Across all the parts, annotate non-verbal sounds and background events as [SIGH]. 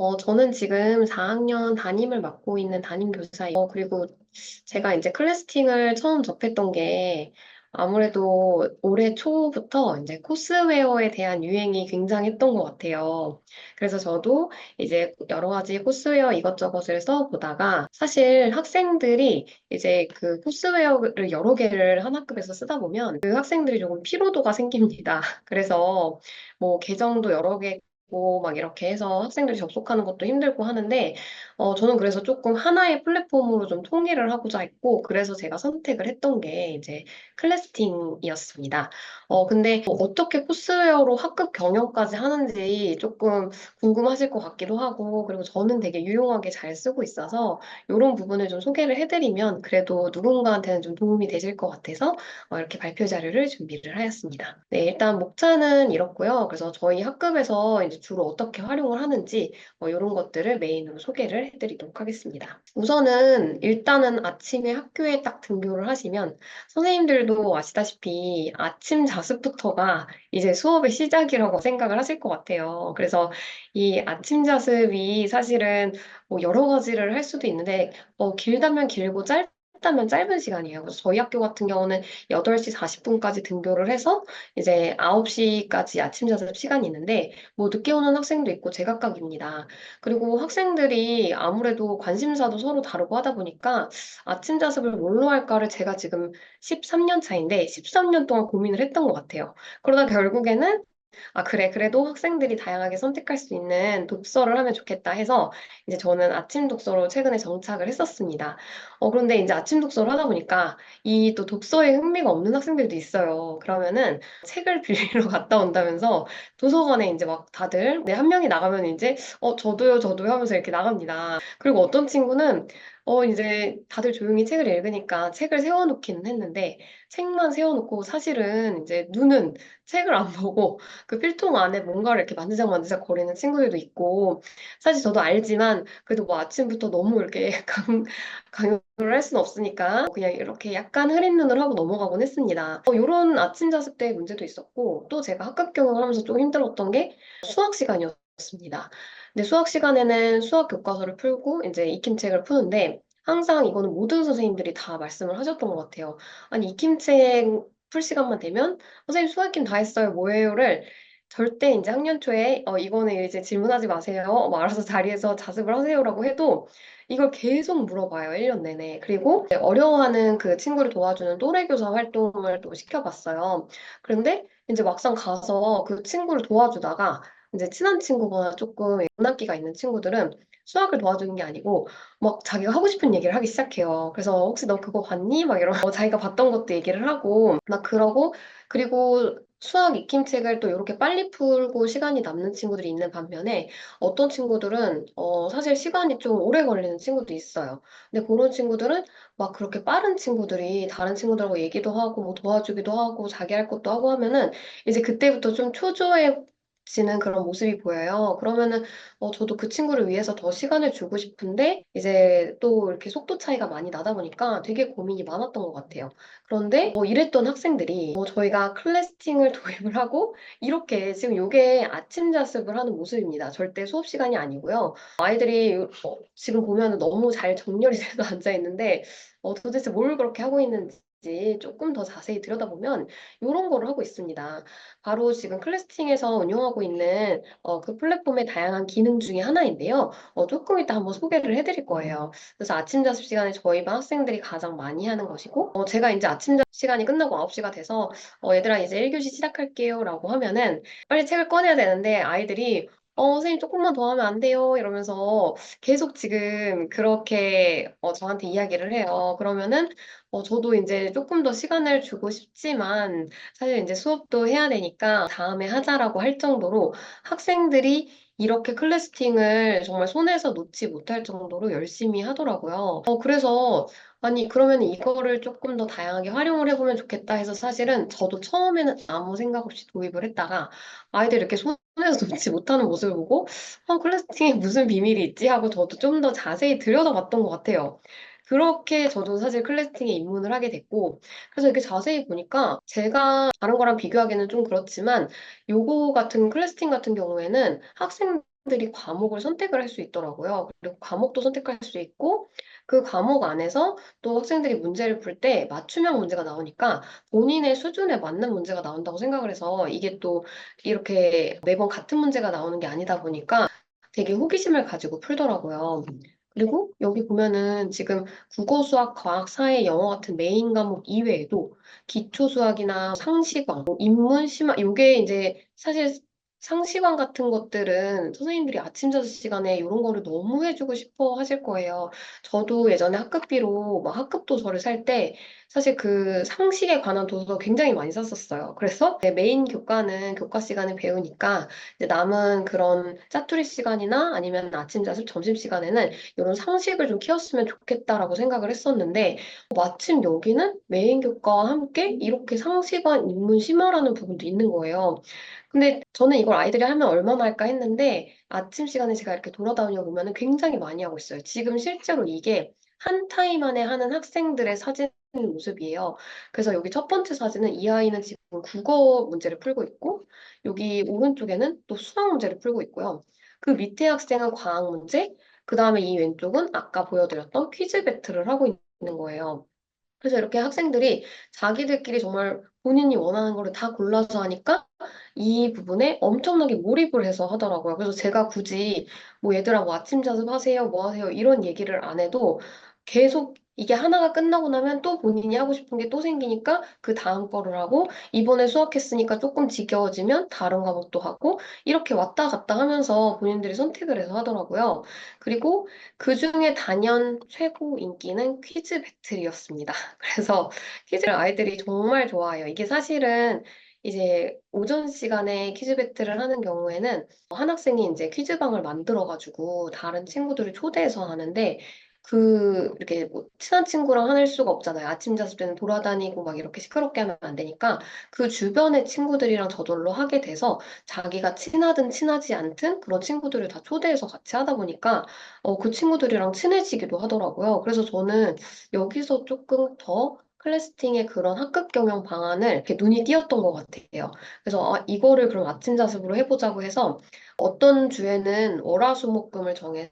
어, 저는 지금 4학년 담임을 맡고 있는 담임교사예요. 어, 그리고 제가 이제 클래스팅을 처음 접했던 게 아무래도 올해 초부터 이제 코스웨어에 대한 유행이 굉장했던 것 같아요. 그래서 저도 이제 여러 가지 코스웨어 이것저것을 써보다가 사실 학생들이 이제 그 코스웨어를 여러 개를 한 학급에서 쓰다 보면 그 학생들이 조금 피로도가 생깁니다. [LAUGHS] 그래서 뭐 계정도 여러 개 고막 이렇게 해서 학생들이 접속하는 것도 힘들고 하는데 어 저는 그래서 조금 하나의 플랫폼으로 좀 통일을 하고자 했고 그래서 제가 선택을 했던 게 이제 클래스팅이었습니다. 어 근데 뭐 어떻게 코스웨어로 학급 경영까지 하는지 조금 궁금하실 것 같기도 하고 그리고 저는 되게 유용하게 잘 쓰고 있어서 이런 부분을 좀 소개를 해드리면 그래도 누군가한테는 좀 도움이 되실 것 같아서 어, 이렇게 발표 자료를 준비를 하였습니다. 네, 일단 목차는 이렇고요. 그래서 저희 학급에서 이제 주로 어떻게 활용을 하는지 어, 이런 것들을 메인으로 소개를 해드리도록 하겠습니다. 우선은 일단은 아침에 학교에 딱 등교를 하시면 선생님들도 아시다시피 아침 자습부터가 이제 수업의 시작이라고 생각을 하실 것 같아요. 그래서 이 아침 자습이 사실은 뭐 여러 가지를 할 수도 있는데 어, 길다면 길고 짧 다면 짧은 시간이에요. 그래서 저희 학교 같은 경우는 8시 40분까지 등교를 해서 이제 9시까지 아침 자습 시간이 있는데 뭐 늦게 오는 학생도 있고 제각각입니다. 그리고 학생들이 아무래도 관심사도 서로 다르고 하다 보니까 아침 자습을 뭘로 할까를 제가 지금 13년 차인데 13년 동안 고민을 했던 것 같아요. 그러다 결국에는 아, 그래. 그래도 학생들이 다양하게 선택할 수 있는 독서를 하면 좋겠다 해서 이제 저는 아침 독서로 최근에 정착을 했었습니다. 어, 그런데 이제 아침 독서를 하다 보니까 이 또 독서에 흥미가 없는 학생들도 있어요. 그러면은 책을 [LAUGHS] 빌리러 갔다 온다면서 도서관에 이제 막 다들 네, 한 명이 나가면 이제 어, 저도요, 저도요 하면서 이렇게 나갑니다. 그리고 어떤 친구는 어, 이제 다들 조용히 책을 읽으니까 책을 세워놓기는 했는데 책만 세워놓고 사실은 이제 눈은 책을 안 [LAUGHS] 보고 그 필통 안에 뭔가를 이렇게 만지작만지작 거리는 친구들도 있고, 사실 저도 알지만, 그래도 뭐 아침부터 너무 이렇게 [LAUGHS] 강, 강요를 할 수는 없으니까, 그냥 이렇게 약간 흐린 눈을 하고 넘어가곤 했습니다. 어, 이런 아침 자습 때 문제도 있었고, 또 제가 학급 경영을 하면서 좀 힘들었던 게 수학 시간이었습니다. 근데 수학 시간에는 수학 교과서를 풀고, 이제 익힘책을 푸는데, 항상 이거는 모든 선생님들이 다 말씀을 하셨던 것 같아요. 아니, 익힘책 풀 시간만 되면 선생님 수학김 다 했어요. 뭐예요를 절대 이제 학년 초에 어 이거는 이제 질문하지 마세요. 뭐 알아서 자리에서 자습을 하세요라고 해도 이걸 계속 물어봐요. 1년 내내. 그리고 어려워하는 그 친구를 도와주는 또래 교사 활동을 또 시켜봤어요. 그런데 이제 막상 가서 그 친구를 도와주다가 이제 친한 친구거나 조금 연학기가 있는 친구들은 수학을 도와주는 게 아니고 막 자기가 하고 싶은 얘기를 하기 시작해요. 그래서 혹시 너 그거 봤니? 막 이러고 [LAUGHS] 자기가 봤던 것도 얘기를 하고 막 그러고 그리고 수학 익힘책을 또 이렇게 빨리 풀고 시간이 남는 친구들이 있는 반면에 어떤 친구들은 어 사실 시간이 좀 오래 걸리는 친구도 있어요. 근데 그런 친구들은 막 그렇게 빠른 친구들이 다른 친구들하고 얘기도 하고 뭐 도와주기도 하고 자기 할 것도 하고 하면은 이제 그때부터 좀 초조해 지는 그런 모습이 보여요. 그러면은 어, 저도 그 친구를 위해서 더 시간을 주고 싶은데 이제 또 이렇게 속도 차이가 많이 나다 보니까 되게 고민이 많았던 것 같아요. 그런데 뭐 이랬던 학생들이 뭐 저희가 클래스팅을 [LAUGHS] 도입을 하고 이렇게 지금 이게 아침 자습을 하는 모습입니다. 절대 수업 시간이 아니고요. 아이들이 어, 지금 보면은 너무 잘 정렬이 [LAUGHS] 돼서 앉아 있는데 어, 도대체 뭘 그렇게 하고 있는지 조금 더 자세히 들여다보면 이런 거를 하고 있습니다. 바로 지금 클래스팅에서 운영하고 있는 어, 그 플랫폼의 다양한 기능 중에 하나인데요. 어, 조금 이따 한번 소개를 해드릴 거예요. 그래서 아침 자습 시간에 저희 반 학생들이 가장 많이 하는 것이고, 어, 제가 이제 아침 자습 시간이 끝나고 9시가 돼서, 어, 얘들아 이제 1교시 시작할게요 라고 하면은 빨리 책을 꺼내야 되는데 아이들이 어, 선생님 조금만 더 하면 안 돼요? 이러면서 계속 지금 그렇게 어, 저한테 이야기를 해요. 그러면은 어, 저도 이제 조금 더 시간을 주고 싶지만 사실 이제 수업도 해야 되니까 다음에 하자라고 할 정도로 학생들이 이렇게 클래스팅을 정말 손에서 놓지 못할 정도로 열심히 하더라고요. 어, 그래서 아니, 그러면 이거를 조금 더 다양하게 활용을 해보면 좋겠다 해서 사실은 저도 처음에는 아무 생각 없이 도입을 했다가 아이들 이렇게 손 에서 놓지 못하는 모습을 보고 어, 클래스팅에 무슨 비밀이 있지 하고 저도 좀 더 자세히 들여다봤던 것 같아요. 그렇게 저도 사실 클래스팅에 입문을 하게 됐고, 그래서 이렇게 자세히 보니까 제가 다른 거랑 비교하기는 좀 그렇지만, 요거 같은 클래스팅 같은 경우에는 학생들이 과목을 선택을 할 수 있더라고요. 그리고 과목도 선택할 수 있고, 그 과목 안에서 또 학생들이 문제를 풀 때 맞춤형 문제가 나오니까 본인의 수준에 맞는 문제가 나온다고 생각을 해서 이게 또 이렇게 매번 같은 문제가 나오는 게 아니다 보니까 되게 호기심을 가지고 풀더라고요. 그리고 여기 보면은 지금 국어, 수학, 과학, 사회, 영어 같은 메인 과목 이외에도 기초 수학이나 상식왕, 뭐 인문, 심화, 요게 이제 사실 상식왕 같은 것들은 선생님들이 아침 자습 시간에 이런 거를 너무 해주고 싶어 하실 거예요. 저도 예전에 학급비로 막 학급 도서를 살 때 사실 그 상식에 관한 도서 굉장히 많이 샀었어요. 그래서 내 메인 교과는 교과 시간에 배우니까 이제 남은 그런 짜투리 시간이나 아니면 아침 자습, 점심 시간에는 이런 상식을 좀 키웠으면 좋겠다라고 생각을 했었는데 마침 여기는 메인 교과와 함께 이렇게 상식과 인문 심화라는 부분도 있는 거예요. 근데 저는 이걸 아이들이 하면 얼마나 할까 했는데 아침 시간에 제가 이렇게 돌아다녀 보면은 굉장히 많이 하고 있어요. 지금 실제로 이게 한 타임 안에 하는 학생들의 사진 모습이에요. 그래서 여기 첫 번째 사진은 이 아이는 지금 국어 문제를 풀고 있고 여기 오른쪽에는 또 수학 문제를 풀고 있고요. 그 밑에 학생은 과학 문제, 그 다음에 이 왼쪽은 아까 보여드렸던 퀴즈 배틀을 하고 있는 거예요. 그래서 이렇게 학생들이 자기들끼리 정말 본인이 원하는 거를 다 골라서 하니까 이 부분에 엄청나게 몰입을 해서 하더라고요. 그래서 제가 굳이 뭐 얘들아 뭐 아침 자습 하세요, 뭐 하세요 이런 얘기를 안 해도 계속 이게 하나가 끝나고 나면 또 본인이 하고 싶은 게 또 생기니까 그 다음 거를 하고 이번에 수학했으니까 조금 지겨워지면 다른 과목도 하고 이렇게 왔다 갔다 하면서 본인들이 선택을 해서 하더라고요. 그리고 그 중에 단연 최고 인기는 퀴즈 배틀이었습니다. [LAUGHS] 그래서 퀴즈를 아이들이 정말 좋아해요. 이게 사실은 이제 오전 시간에 퀴즈 배틀을 하는 경우에는 한 학생이 이제 퀴즈방을 만들어가지고 다른 친구들을 초대해서 하는데 그 이렇게 뭐 친한 친구랑 할 수가 없잖아요. 아침 자습 때는 돌아다니고 막 이렇게 시끄럽게 하면 안 되니까 그 주변의 친구들이랑 저절로 하게 돼서 자기가 친하든 친하지 않든 그런 친구들을 다 초대해서 같이 하다 보니까 어, 그 친구들이랑 친해지기도 하더라고요. 그래서 저는 여기서 조금 더 클래스팅의 그런 학급 경영 방안을 이렇게 눈이 띄었던 것 같아요. 그래서 아, 이거를 그럼 아침 자습으로 해보자고 해서 어떤 주에는 월화수목금을 정해서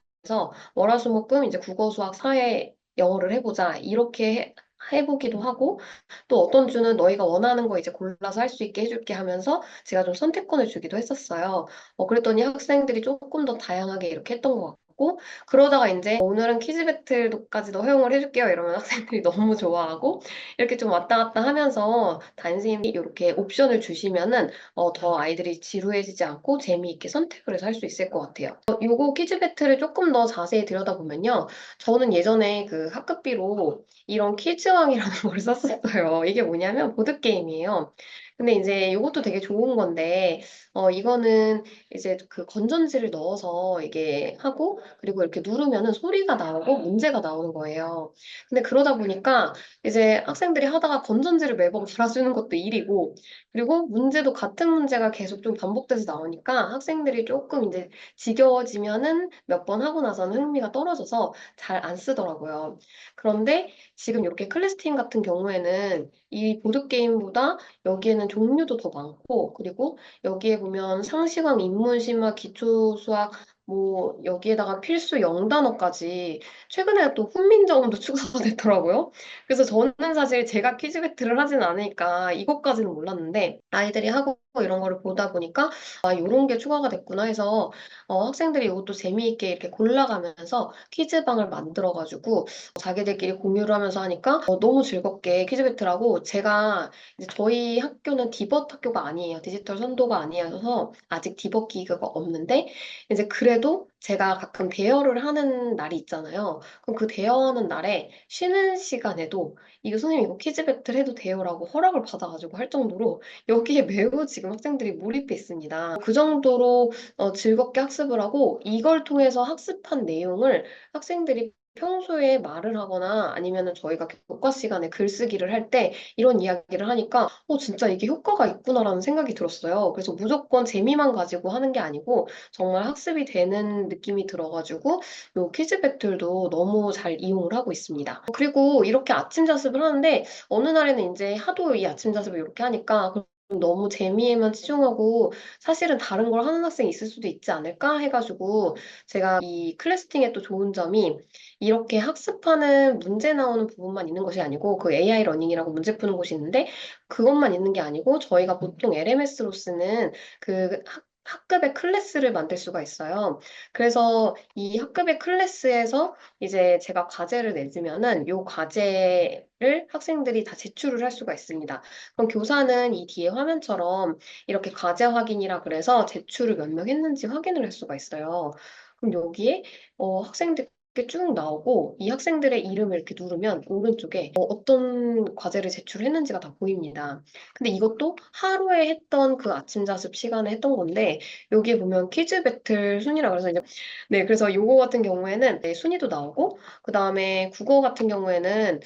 월화수목금 이제 국어, 수학, 사회, 영어를 해보자 이렇게 해, 해보기도 하고 또 어떤 주는 너희가 원하는 거 이제 골라서 할 수 있게 해줄게 하면서 제가 좀 선택권을 주기도 했었어요. 어, 그랬더니 학생들이 조금 더 다양하게 이렇게 했던 것 있고 그러다가 이제 오늘은 퀴즈 배틀까지도 허용을 해줄게요 이러면 학생들이 [LAUGHS] 너무 좋아하고 이렇게 좀 왔다 갔다 하면서 담임선생님이 이렇게 옵션을 주시면은 어, 더 아이들이 지루해지지 않고 재미있게 선택을 해서 할 수 있을 것 같아요. 어, 요거 퀴즈 배틀을 조금 더 자세히 들여다보면요. 저는 예전에 그 학급비로 이런 퀴즈왕이라는 [LAUGHS] 걸 썼었어요. 이게 뭐냐면 보드게임이에요. 근데 이제 이것도 되게 좋은 건데, 어, 이거는 이제 그 건전지를 넣어서 이게 하고, 그리고 이렇게 누르면은 소리가 나오고 문제가 나오는 거예요. 근데 그러다 보니까 이제 학생들이 하다가 건전지를 매번 갈아주는 것도 일이고, 그리고 문제도 같은 문제가 계속 좀 반복돼서 나오니까 학생들이 조금 이제 지겨워지면은 몇 번 하고 나서는 흥미가 떨어져서 잘 안 쓰더라고요. 그런데 지금 이렇게 클래스팀 같은 경우에는 이 보드게임보다 여기에는 종류도 더 많고, 그리고 여기에 보면 상시강, 인문심화, 기초수학, 뭐, 여기에다가 필수 영단어까지 최근에 또 훈민정음도 [LAUGHS] 추가가 됐더라고요. 그래서 저는 사실 제가 퀴즈 배틀을 하진 않으니까 이것까지는 몰랐는데, 아이들이 하고 이런 거를 보다 보니까, 아, 이런 게 추가가 됐구나 해서, 어, 학생들이 이것도 재미있게 이렇게 골라가면서 퀴즈방을 만들어가지고, 자기들끼리 공유를 하면서 하니까, 어, 너무 즐겁게 퀴즈 배틀하고, 제가 이제 저희 학교는 디벗 학교가 아니에요. 디지털 선도가 아니어서 아직 디벗 기계가 없는데 이제 그래도 제가 가끔 대여를 하는 날이 있잖아요. 그럼 그 대여하는 날에 쉬는 시간에도 이거 선생님 이거 퀴즈 배틀 해도 돼요라고 허락을 받아가지고 할 정도로 여기에 [LAUGHS] 매우 지금 학생들이 몰입해 있습니다. 그 정도로 어, 즐겁게 학습을 하고 이걸 통해서 학습한 내용을 학생들이 평소에 말을 하거나 아니면은 저희가 교과 시간에 글쓰기를 할 때 이런 이야기를 하니까 어 진짜 이게 효과가 있구나라는 생각이 들었어요. 그래서 무조건 재미만 가지고 하는 게 아니고 정말 학습이 되는 느낌이 들어 가지고 요 퀴즈 배틀도 너무 잘 이용을 하고 있습니다. 그리고 이렇게 아침 자습을 하는데 어느 날에는 이제 하도 이 아침 자습을 이렇게 하니까 너무 재미에만 치중하고 사실은 다른 걸 하는 학생이 있을 수도 있지 않을까 해가지고 제가 이 클래스팅의 또 좋은 점이 이렇게 학습하는 문제 나오는 부분만 있는 것이 아니고 그 AI 러닝이라고 문제 푸는 곳이 있는데 그것만 있는 게 아니고 저희가 보통 LMS로 쓰는 그 학, 학급의 클래스를 만들 수가 있어요. 그래서 이 학급의 클래스에서 이제 제가 과제를 내주면은 요 과제를 학생들이 다 제출을 할 수가 있습니다. 그럼 교사는 이 뒤에 화면처럼 이렇게 과제 확인이라 그래서 제출을 몇 명 했는지 확인을 할 수가 있어요. 그럼 여기에 어, 학생들 이렇게 쭉 나오고 이 학생들의 이름을 이렇게 누르면 오른쪽에 어, 떤 과제를 제출했는지가 다 보입니다. 근데 이것도 하루에 했던 그 아침 자습 시간에 했던 건데 여기에 보면 퀴즈 배틀 순위라 그래서 이제 네 그래서 요거 같은 경우에는 네, 순위도 나오고 그 다음에 국어 같은 경우에는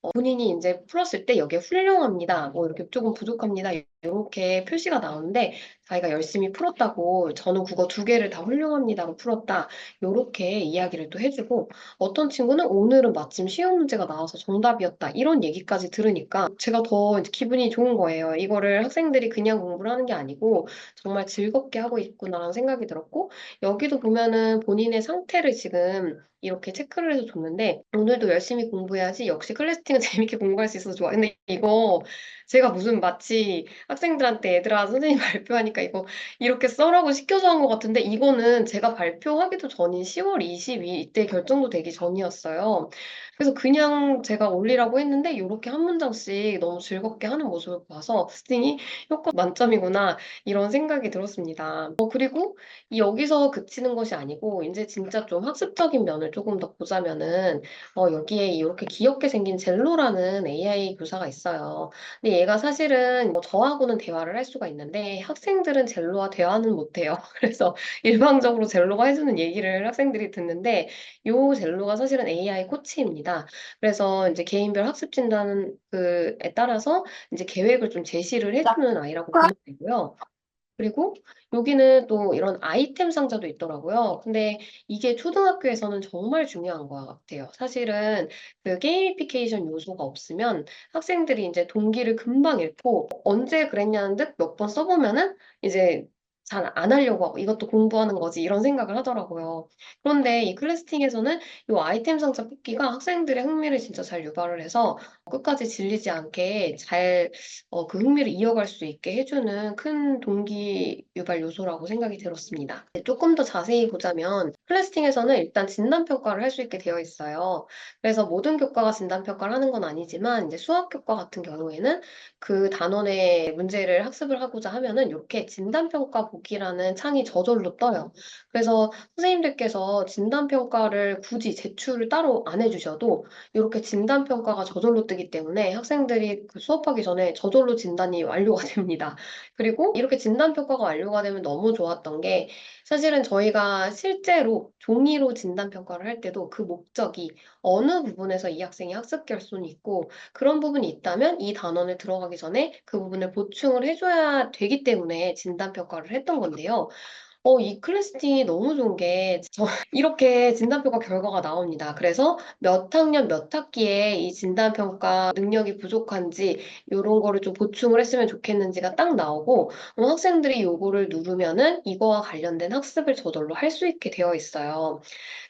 어, 본인이 이제 풀었을 때 여기에 훌륭합니다. 뭐 이렇게 조금 부족합니다. 이렇게 표시가 나오는데 자기가 열심히 풀었다고 저는 국어 두 개를 다 훌륭합니다로 풀었다. 이렇게 이야기를 또 해주고 어떤 친구는 오늘은 마침 쉬운 문제가 나와서 정답이었다. 이런 얘기까지 들으니까 제가 더 기분이 좋은 거예요. 이거를 학생들이 그냥 공부를 하는 게 아니고 정말 즐겁게 하고 있구나라는 생각이 들었고 여기도 보면은 본인의 상태를 지금 이렇게 체크를 해서 줬는데 오늘도 열심히 공부해야지 역시 클래스팅은 [LAUGHS] 재밌게 공부할 수 있어서 좋아. 근데 이거 제가 무슨 마치 학생들한테 얘들아 선생님 [LAUGHS] 발표하니까 이거 이렇게 써라고 시켜서 한 것 같은데 이거는 제가 발표하기도 전인 10월 22일 이때 결정도 되기 전이었어요. 그래서 그냥 제가 올리라고 했는데 이렇게 한 문장씩 너무 즐겁게 하는 모습을 봐서 스팅이 효과 만점이구나 이런 생각이 들었습니다. 어, 그리고 이 여기서 그치는 것이 아니고 이제 진짜 좀 학습적인 면을 조금 더 보자면은 어, 여기에 이렇게 귀엽게 생긴 젤로라는 AI 교사가 있어요. 근데 얘가 사실은 뭐 저하고는 대화를 할 수가 있는데 학생들은 젤로와 대화는 못해요. [LAUGHS] 그래서 일방적으로 젤로가 해주는 얘기를 학생들이 듣는데 요 젤로가 사실은 AI 코치입니다. 그래서 이제 개인별 학습 진단에 따라서 이제 계획을 좀 제시를 해주는 아이라고 보면 되고요. 그리고 여기는 또 이런 아이템 상자도 있더라고요. 근데 이게 초등학교에서는 정말 중요한 것 같아요. 사실은 그 게이미피케이션 요소가 없으면 학생들이 이제 동기를 금방 잃고 언제 그랬냐는 듯 몇 번 써보면은 이제 잘 안 하려고 하고 이것도 공부하는 거지 이런 생각을 하더라고요. 그런데 이 클래스팅에서는 이 아이템 상자 뽑기가 학생들의 흥미를 진짜 잘 유발을 해서 끝까지 질리지 않게 잘 어, 그 흥미를 이어갈 수 있게 해주는 큰 동기 유발 요소라고 생각이 들었습니다. 조금 더 자세히 보자면 클래스팅에서는 일단 진단 평가를 할 수 있게 되어 있어요. 그래서 모든 교과가 진단 평가를 하는 건 아니지만 이제 수학 교과 같은 경우에는 그 단원의 문제를 학습을 하고자 하면은 이렇게 진단 평가 보기라는 창이 저절로 떠요. 그래서 선생님들께서 진단 평가를 굳이 제출을 따로 안 해주셔도 이렇게 진단 평가가 저절로 뜨기 때문에 학생들이 그 수업하기 전에 저절로 진단이 완료가 [LAUGHS] 됩니다. 그리고 이렇게 진단 평가가 완료가 되면 너무 좋았던 게 사실은 저희가 실제로 종이로 진단 평가를 할 때도 그 목적이 어느 부분에서 이 학생이 학습 결손이 있고 그런 부분이 있다면 이 단원에 들어가기 전에 그 부분을 보충을 해줘야 되기 때문에 진단 평가를 했던 건데요. 어, 이 클래스팅이 너무 좋은 게, 저, [LAUGHS] 이렇게 진단평가 결과가 나옵니다. 그래서 몇 학년 몇 학기에 이 진단평가 능력이 부족한지, 이런 거를 좀 보충을 했으면 좋겠는지가 딱 나오고, 어, 학생들이 요거를 누르면은 이거와 관련된 학습을 저절로 할 수 있게 되어 있어요.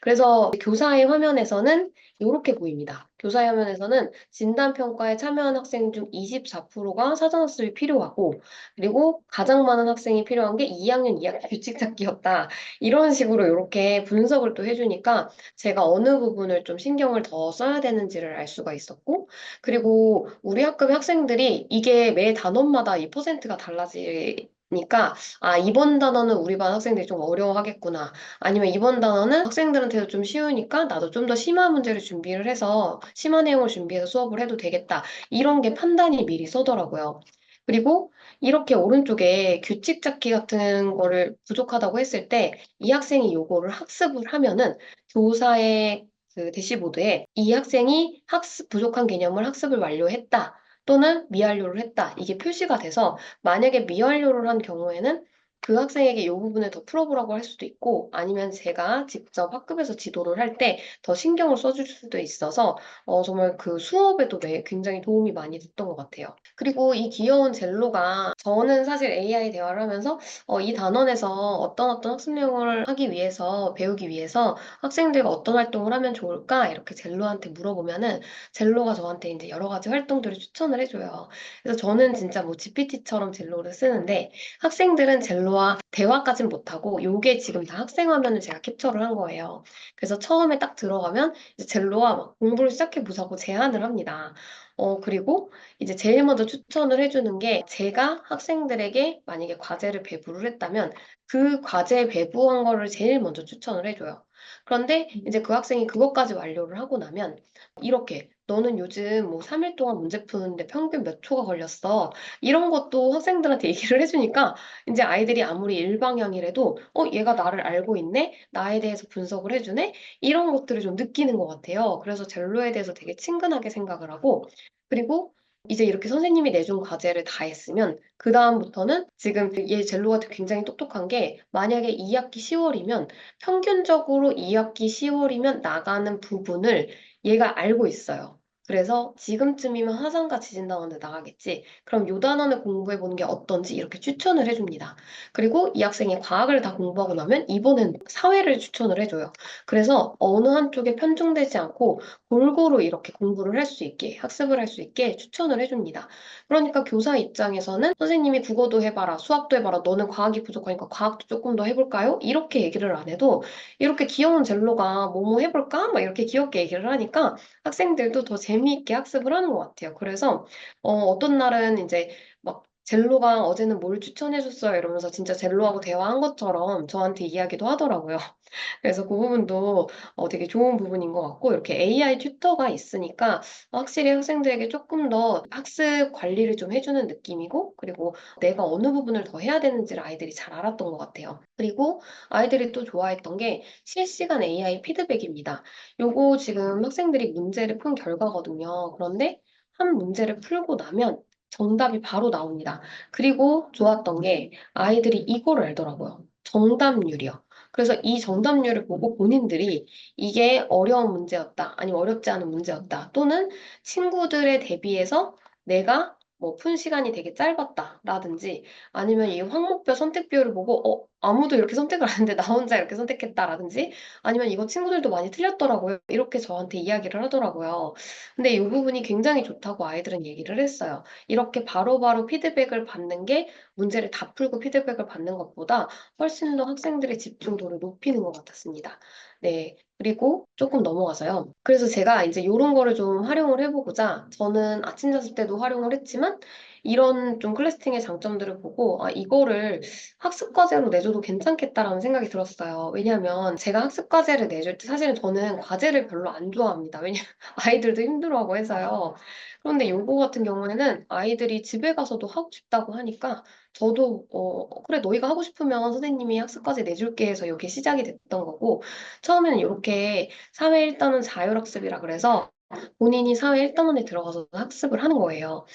그래서 교사의 화면에서는 이렇게 보입니다. 교사 화면에서는 진단평가에 참여한 학생 중 24%가 사전학습이 필요하고, 그리고 가장 많은 학생이 필요한 게 2학년 2학기 규칙 찾기였다. 이런 식으로 이렇게 분석을 또 해주니까 제가 어느 부분을 좀 신경을 더 써야 되는지를 알 수가 있었고, 그리고 우리 학급의 학생들이 이게 매 단원마다 이 퍼센트가 달라지 니까 아 이번 단어는 우리 반 학생들이 좀 어려워하겠구나. 아니면 이번 단어는 학생들한테도 좀 쉬우니까 나도 좀 더 심한 문제를 준비를 해서 심한 내용을 준비해서 수업을 해도 되겠다. 이런 게 판단이 미리 서더라고요. 그리고 이렇게 오른쪽에 규칙 잡기 같은 거를 부족하다고 했을 때 이 학생이 요거를 학습을 하면은 교사의 그 대시보드에 이 학생이 학습 부족한 개념을 학습을 완료했다. 또는 미완료를 했다. 이게 표시가 돼서 만약에 미완료를 한 경우에는 그 학생에게 이 부분을 더 풀어보라고 할 수도 있고, 아니면 제가 직접 학급에서 지도를 할 때 더 신경을 써줄 수도 있어서, 어, 정말 그 수업에도 매- 굉장히 도움이 많이 됐던 것 같아요. 그리고 이 귀여운 젤로가, 저는 사실 AI 대화를 하면서, 어, 이 단원에서 어떤 어떤 학습 내용을 하기 위해서, 배우기 위해서 학생들과 어떤 활동을 하면 좋을까? 이렇게 젤로한테 물어보면은, 젤로가 저한테 이제 여러 가지 활동들을 추천을 해줘요. 그래서 저는 진짜 뭐 GPT처럼 젤로를 쓰는데, 학생들은 젤로 와 대화까진 못하고 요게 지금 다 학생 화면을 제가 캡처를 한 거예요. 그래서 처음에 딱 들어가면 이제 젤로와 막 공부를 시작해 보자고 제안을 합니다. 어, 그리고 이제 제일 먼저 추천을 해주는 게 제가 학생들에게 만약에 과제를 배부를 했다면 그 과제 배부한 거를 제일 먼저 추천을 해줘요. 그런데 이제 그 학생이 그것까지 완료를 하고 나면 이렇게 너는 요즘 뭐 3일 동안 문제 푸는데 평균 몇 초가 걸렸어. 이런 것도 학생들한테 [LAUGHS] 얘기를 해주니까 이제 아이들이 아무리 일방향이라도 어, 얘가 나를 알고 있네? 나에 대해서 분석을 해주네? 이런 것들을 좀 느끼는 것 같아요. 그래서 젤로에 대해서 되게 친근하게 생각을 하고 그리고 이제 이렇게 선생님이 내준 과제를 다 했으면 그 다음부터는 지금 얘 젤로가 굉장히 똑똑한 게 만약에 2학기 10월이면 평균적으로 2학기 10월이면 나가는 부분을 얘가 알고 있어요. 그래서 지금쯤이면 화산과 지진단원에 나가겠지. 그럼 요 단원을 공부해 보는 게 어떤지 이렇게 추천을 해줍니다. 그리고 이 학생이 과학을 다 공부하고 나면 이번엔 사회를 추천을 해줘요. 그래서 어느 한쪽에 편중되지 않고 골고루 이렇게 공부를 할 수 있게, 학습을 할 수 있게 추천을 해줍니다. 그러니까 교사 입장에서는 선생님이 국어도 해봐라, 수학도 해봐라, 너는 과학이 부족하니까 과학도 조금 더 해볼까요? 이렇게 얘기를 안 해도 이렇게 귀여운 젤로가 뭐뭐 해볼까? 막 이렇게 귀엽게 얘기를 하니까 학생들도 더 재 미있게 학습을 하는 것 같아요. 그래서 어, 어떤 날은 이제 막 젤로가 어제는 뭘 추천해줬어요 이러면서 진짜 젤로하고 대화한 것처럼 저한테 이야기도 하더라고요. [LAUGHS] 그래서 그 부분도 어, 되게 좋은 부분인 것 같고 이렇게 AI 튜터가 있으니까 확실히 학생들에게 조금 더 학습 관리를 좀 해주는 느낌이고 그리고 내가 어느 부분을 더 해야 되는지를 아이들이 잘 알았던 것 같아요. 그리고 아이들이 또 좋아했던 게 실시간 AI 피드백입니다. 요거 지금 학생들이 문제를 푼 결과거든요. 그런데 한 문제를 풀고 나면 정답이 바로 나옵니다. 그리고 좋았던 게 아이들이 이거를 알더라고요. 정답률이요. 그래서 이 정답률을 보고 본인들이 이게 어려운 문제였다, 아니면 어렵지 않은 문제였다, 또는 친구들에 대비해서 내가 뭐 푼 시간이 되게 짧았다라든지 아니면 이 항목별 선택표를 보고 어 아무도 이렇게 선택을 안 했는데 나 혼자 이렇게 선택했다라든지 아니면 이거 친구들도 많이 틀렸더라고요 이렇게 저한테 이야기를 하더라고요. 근데 이 부분이 굉장히 좋다고 아이들은 얘기를 했어요. 이렇게 바로바로 피드백을 받는 게 문제를 다 풀고 피드백을 받는 것보다 훨씬 더 학생들의 집중도를 높이는 것 같았습니다. 네 그리고 조금 넘어가서요. 그래서 제가 이제 이런 거를 좀 활용을 해보고자 저는 아침 자습 때도 활용을 했지만 이런 좀 클래스팅의 장점들을 보고 아, 이거를 학습 과제로 내줘도 괜찮겠다라는 생각이 들었어요. 왜냐하면 제가 학습 과제를 내줄 때 사실은 저는 과제를 별로 안 좋아합니다. 왜냐면 [LAUGHS] 아이들도 힘들어하고 해서요. 그런데 요거 같은 경우에는 아이들이 집에 가서도 하고 싶다고 하니까 저도 어 그래 너희가 하고 싶으면 선생님이 학습까지 내줄게 해서 여기 시작이 됐던 거고 처음에는 이렇게 사회 1단원 자율학습이라 그래서 본인이 사회 1단원에 들어가서 학습을 하는 거예요.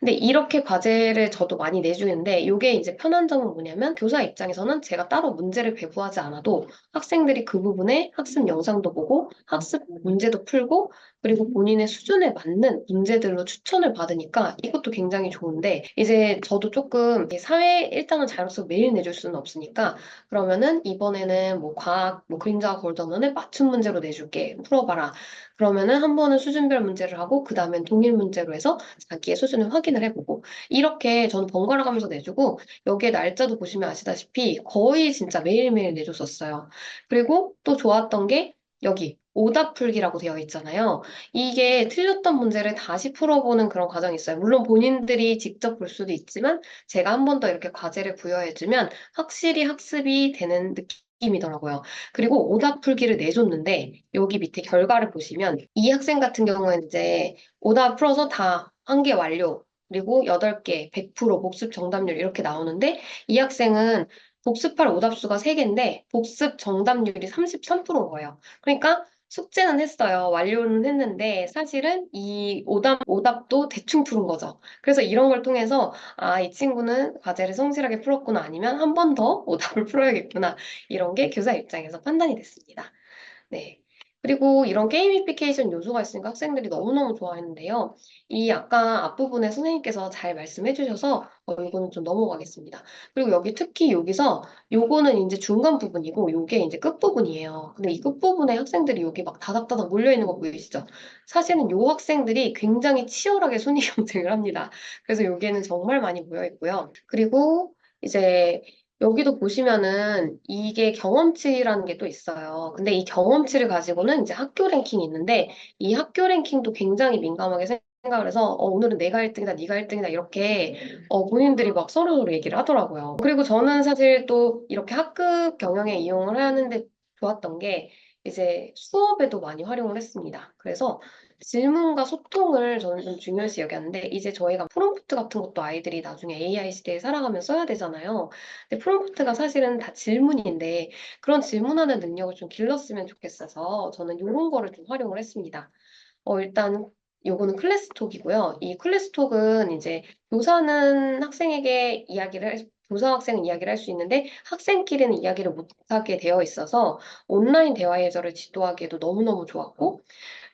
근데 이렇게 과제를 저도 많이 내주는데 이게 이제 편한 점은 뭐냐면 교사 입장에서는 제가 따로 문제를 배부하지 않아도 학생들이 그 부분에 학습 영상도 보고 학습 문제도 풀고 그리고 본인의 수준에 맞는 문제들로 추천을 받으니까 이것도 굉장히 좋은데 이제 저도 조금 사회 일단은 자율학습 매일 내줄 수는 없으니까 그러면은 이번에는 뭐 과학 뭐 그림자가 걸더너는 맞춤 문제로 내줄게 풀어봐라. 그러면은 한 번은 수준별 문제를 하고 그 다음엔 동일 문제로 해서 자기의 수준을 확인을 해보고 이렇게 저는 번갈아 가면서 내주고 여기에 날짜도 보시면 아시다시피 거의 진짜 매일매일 내줬었어요. 그리고 또 좋았던 게 여기 오답 풀기라고 되어 있잖아요. 이게 틀렸던 문제를 다시 풀어보는 그런 과정이 있어요. 물론 본인들이 직접 볼 수도 있지만 제가 한 번 더 이렇게 과제를 부여해주면 확실히 학습이 되는 느낌이더라고요. 그리고 오답 풀기를 내줬는데 여기 밑에 결과를 보시면 이 학생 같은 경우에는 이제 오답 풀어서 다 한 개 완료. 그리고 8개, 100% 복습 정답률 이렇게 나오는데 이 학생은 복습할 오답수가 3개인데 복습 정답률이 33%인 거예요. 그러니까 숙제는 했어요. 완료는 했는데 사실은 이 오답, 오답도 대충 푸는 거죠. 그래서 이런 걸 통해서 아, 이 친구는 과제를 성실하게 풀었구나 아니면 한 번 더 오답을 [LAUGHS] 풀어야겠구나 이런 게 교사 입장에서 판단이 됐습니다. 네. 그리고 이런 게이미피케이션 요소가 있으니까 학생들이 너무너무 좋아했는데요. 이 아까 앞부분에 선생님께서 잘 말씀해 주셔서 어, 이거는 좀 넘어가겠습니다. 그리고 여기 특히 여기서 요거는 이제 중간 부분이고 요게 이제 끝부분이에요. 근데 이 끝부분에 학생들이 여기 막 다닥다닥 몰려 있는 거 보이시죠? 사실은 요 학생들이 굉장히 치열하게 [LAUGHS] 순위 경쟁을 합니다. 그래서 여기에는 정말 많이 모여 있고요. 그리고 이제 여기도 보시면은 이게 경험치라는 게 또 있어요. 근데 이 경험치를 가지고는 이제 학교 랭킹이 있는데 이 학교 랭킹도 굉장히 민감하게 생각을 해서 어, 오늘은 내가 1등이다, 네가 1등이다 이렇게 어, 본인들이 막 서로서로 얘기를 하더라고요. 그리고 저는 사실 또 이렇게 학급 경영에 이용을 하는데 좋았던 게 이제 수업에도 많이 활용을 했습니다. 그래서 질문과 소통을 저는 좀 중요시 여겼는데, 이제 저희가 프롬프트 같은 것도 아이들이 나중에 AI 시대에 살아가면 써야 되잖아요. 근데 프롬프트가 사실은 다 질문인데, 그런 질문하는 능력을 좀 길렀으면 좋겠어서 저는 이런 거를 좀 활용을 했습니다. 어, 일단 요거는 클래스톡이고요. 이 클래스톡은 이제 교사는 학생에게 이야기를 할, 교사 학생은 이야기를 할 수 있는데 학생끼리는 이야기를 못하게 되어 있어서 온라인 대화 예절을 지도하기에도 너무너무 좋았고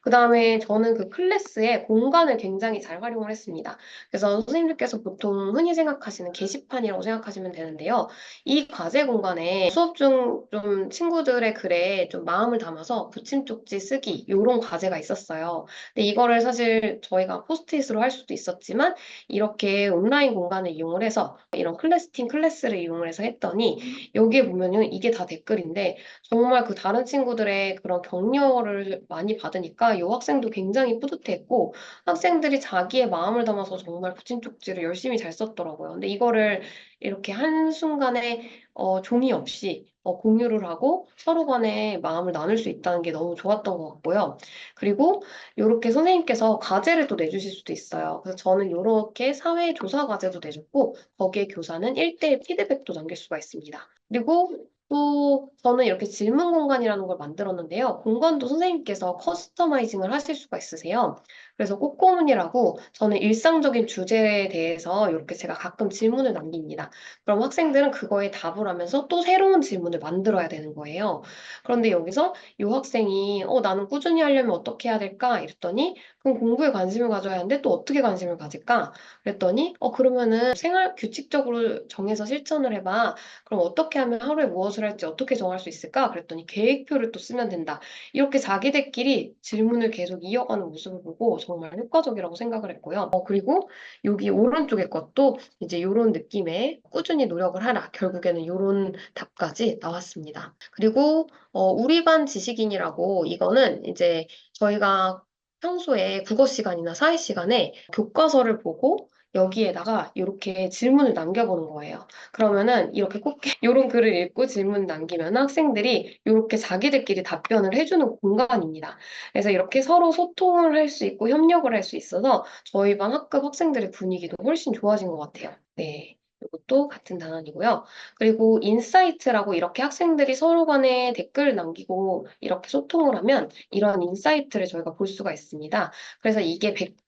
그 다음에 저는 그 클래스에 공간을 굉장히 잘 활용을 했습니다. 그래서 선생님들께서 보통 흔히 생각하시는 게시판이라고 생각하시면 되는데요. 이 과제 공간에 수업 중 좀 친구들의 글에 좀 마음을 담아서 붙임 쪽지 쓰기 이런 과제가 있었어요. 근데 이거를 사실 저희가 포스트잇으로 할 수도 있었지만 이렇게 온라인 공간을 이용을 해서 이런 클래스팀 클래스를 이용을 해서 했더니 여기에 보면은 이게 다 댓글인데 정말 그 다른 친구들의 그런 격려를 많이 받으니까 이 학생도 굉장히 뿌듯했고 학생들이 자기의 마음을 담아서 정말 붙임 쪽지를 열심히 잘 썼더라고요. 근데 이거를 이렇게 한순간에 어, 종이 없이 어, 공유를 하고 서로 간에 마음을 나눌 수 있다는 게 너무 좋았던 것 같고요. 그리고 이렇게 선생님께서 과제를 또 내주실 수도 있어요. 그래서 저는 이렇게 사회 조사 과제도 내줬고 거기에 교사는 1대1 피드백도 남길 수가 있습니다. 그리고 또 저는 이렇게 질문 공간이라는 걸 만들었는데요. 공간도 선생님께서 커스터마이징을 하실 수가 있으세요. 그래서 꼬꼬문이라고 저는 일상적인 주제에 대해서 이렇게 제가 가끔 질문을 남깁니다. 그럼 학생들은 그거에 답을 하면서 또 새로운 질문을 만들어야 되는 거예요. 그런데 여기서 이 학생이 어, 나는 꾸준히 하려면 어떻게 해야 될까? 이랬더니 그럼 공부에 관심을 가져야 하는데 또 어떻게 관심을 가질까? 그랬더니 어, 그러면은 생활 규칙적으로 정해서 실천을 해봐. 그럼 어떻게 하면 하루에 무엇을 할지 어떻게 정할 수 있을까? 그랬더니 계획표를 또 쓰면 된다. 이렇게 자기들끼리 질문을 계속 이어가는 모습을 보고 정말 효과적이라고 생각을 했고요. 어, 그리고 여기 오른쪽에 것도 이제 이런 느낌의 꾸준히 노력을 하라. 결국에는 이런 답까지 나왔습니다. 그리고 어, 우리 반 지식인이라고 이거는 이제 저희가 평소에 국어 시간이나 사회 시간에 교과서를 보고 여기에다가 이렇게 질문을 남겨보는 거예요. 그러면은 이렇게 꼭 [LAUGHS] 이런 글을 읽고 질문 남기면 학생들이 이렇게 자기들끼리 답변을 해주는 공간입니다. 그래서 이렇게 서로 소통을 할 수 있고 협력을 할 수 있어서 저희 반 학급 학생들의 분위기도 훨씬 좋아진 것 같아요. 네. 이것도 같은 단원이고요. 그리고 인사이트라고 이렇게 학생들이 서로 간에 댓글을 남기고 이렇게 소통을 하면 이런 인사이트를 저희가 볼 수가 있습니다. 그래서 이게 100%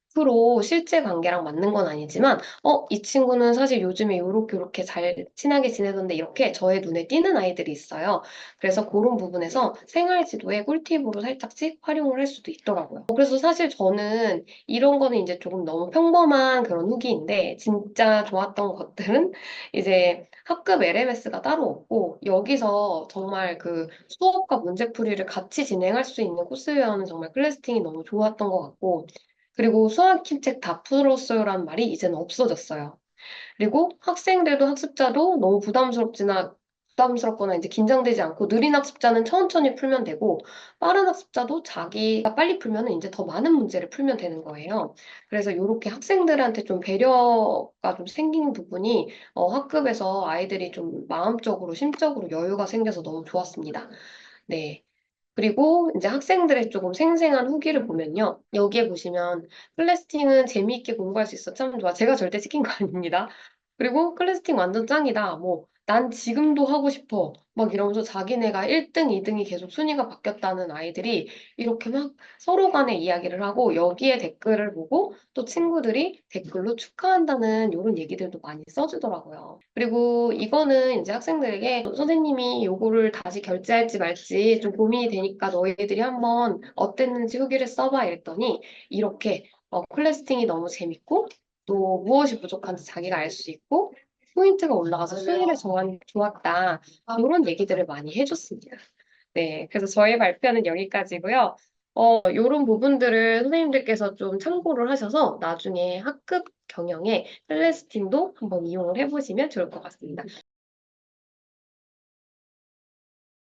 실제 관계랑 맞는 건 아니지만, 어, 이 친구는 사실 요즘에 요렇게 요렇게 잘 친하게 지내던데 이렇게 저의 눈에 띄는 아이들이 있어요. 그래서 그런 부분에서 생활 지도에 꿀팁으로 살짝씩 활용을 할 수도 있더라고요. 그래서 사실 저는 이런 거는 이제 조금 너무 평범한 그런 후기인데, 진짜 좋았던 것들은 [LAUGHS] 이제 학급 LMS가 따로 없고, 여기서 정말 그 수업과 문제풀이를 같이 진행할 수 있는 코스웨어는 정말 클래스팅이 너무 좋았던 것 같고, 그리고 수학책 다 풀었어요라는 말이 이제는 없어졌어요. 그리고 학생들도 학습자도 너무 부담스럽지나 부담스럽거나 이제 긴장되지 않고 느린 학습자는 천천히 풀면 되고 빠른 학습자도 자기가 빨리 풀면 이제 더 많은 문제를 풀면 되는 거예요. 그래서 이렇게 학생들한테 좀 배려가 좀 생긴 부분이 어, 학급에서 아이들이 좀 마음적으로 심적으로 여유가 생겨서 너무 좋았습니다. 네. 그리고 이제 학생들의 조금 생생한 후기를 보면요. 여기에 보시면 클래스팅은 재미있게 공부할 수 있어 참 좋아. 제가 절대 시킨 거 아닙니다. 그리고 클래스팅 완전 짱이다. 뭐 난 지금도 하고 싶어. 막 이러면서 자기네가 1등, 2등이 계속 순위가 바뀌었다는 아이들이 이렇게 막 서로 간에 이야기를 하고 여기에 댓글을 보고 또 친구들이 댓글로 축하한다는 이런 얘기들도 많이 써주더라고요. 그리고 이거는 이제 학생들에게 선생님이 요거를 다시 결제할지 말지 좀 고민이 되니까 너희들이 한번 어땠는지 후기를 써봐 이랬더니 이렇게 어, 클래스팅이 너무 재밌고 또 무엇이 부족한지 자기가 알 수 있고 포인트가 올라가서 순위를 정하는 게 좋았다. 이런 얘기들을 많이 해줬습니다. 네, 그래서 저희 발표는 여기까지고요. 어, 이런 부분들을 선생님들께서 좀 참고를 하셔서 나중에 학급 경영에 클래스팅도 한번 이용을 해보시면 좋을 것 같습니다.